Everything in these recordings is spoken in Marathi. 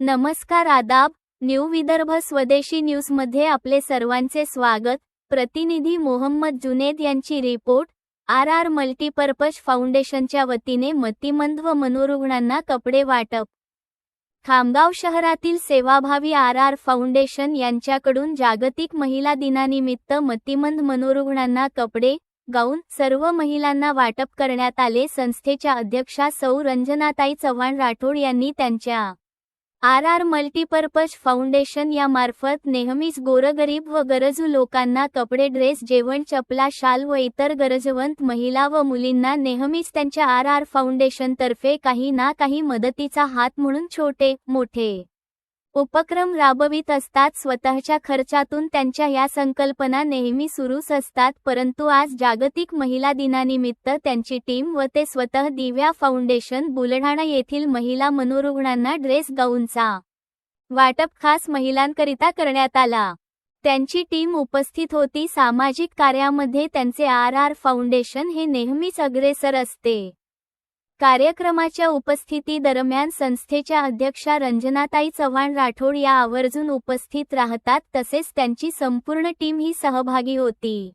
नमस्कार आदाब न्यू विदर्भ स्वदेशी न्यूजमध्ये आपले सर्वांचे स्वागत. प्रतिनिधी मोहम्मद जुनेद यांची रिपोर्ट आर आर मल्टीपर्पज फाउंडेशनच्या वतीने मतिमंद व मनोरुग्णांना कपडे वाटप. खामगाव शहरातील सेवाभावी आर आर फाउंडेशन यांच्याकडून जागतिक महिला दिनानिमित्त मतिमंद मनोरुग्णांना कपडे गाऊन सर्व महिलांना वाटप करण्यात आले. संस्थेच्या अध्यक्षा सौ. रंजनाताई चव्हाण राठोड यांनी त्यांच्या आर आर मल्टीपर्पज फाउंडेशन यामार्फत नेहमीच गोरगरीब व गरजू लोकांना कपडे ड्रेस जेवण चपला शाल व इतर गरजवंत महिला व मुलींना नेहमीच त्यांच्या आर आर फाउंडेशनतर्फे काही ना काही मदतीचा हात म्हणून छोटे मोठे उपक्रम राबवित असतात स्वतःच्या खर्चातून त्यांच्या या संकल्पना नेहमी सुरूच असतात परंतु आज जागतिक महिला दिनानिमित्त त्यांची टीम व ते स्वतः दिव्या फाउंडेशन बुलढाणा येथील महिला मनोरुग्णांना ड्रेस गाऊनचा वाटप खास महिलांकरिता करण्यात आला. त्यांची टीम उपस्थित होती सामाजिक कार्यामध्ये त्यांचे आर आर फाउंडेशन हे नेहमीच अग्रेसर असते. कार्यक्रमाच्या उपस्थिती दरम्यान संस्थेच्या अध्यक्षा रंजनाताई चव्हाण राठोड या आवर्जून उपस्थित राहतात तसेच त्यांची संपूर्ण टीम ही सहभागी होती.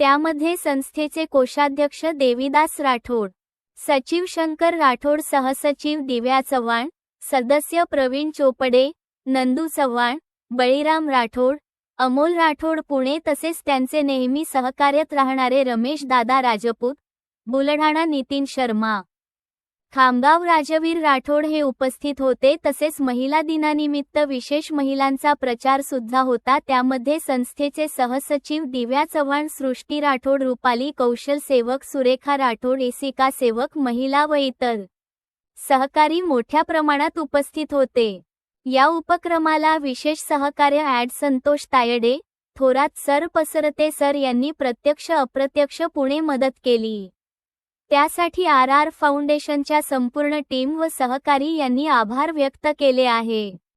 त्यामध्ये संस्थेचे कोषाध्यक्ष देवीदास राठोड सचिव शंकर राठोड सहसचिव दिव्या चव्हाण सदस्य प्रवीण चोपडे नंदू चव्हाण बळीराम राठोड अमोल राठोड पुणे तसेच त्यांचे नेहमी सहकार्यत राहणारे रमेश दादा राजपूत बुलढाणा नितीन शर्मा. खामगाव राजवीर राठोड हे उपस्थित होते. तसेच महिला दिनानिमित्त विशेष महिलांचा प्रचार सुद्धा होता. त्यामध्ये संस्थेचे सहसचिव दिव्या चव्हाण सृष्टी राठोड रुपाली कौशल सेवक सुरेखा राठोड एसिका सेवक महिला व इतर सहकारी मोठ्या प्रमाणात उपस्थित होते. या उपक्रमाला विशेष सहकार्य ॲड संतोष तायडे थोरात सर पसरते सर यांनी प्रत्यक्ष अप्रत्यक्ष पुणे मदत केली. त्यासाठी आर आर फाउंडेशनच्या संपूर्ण टीम व सहकारी यांनी आभार व्यक्त केले आहे.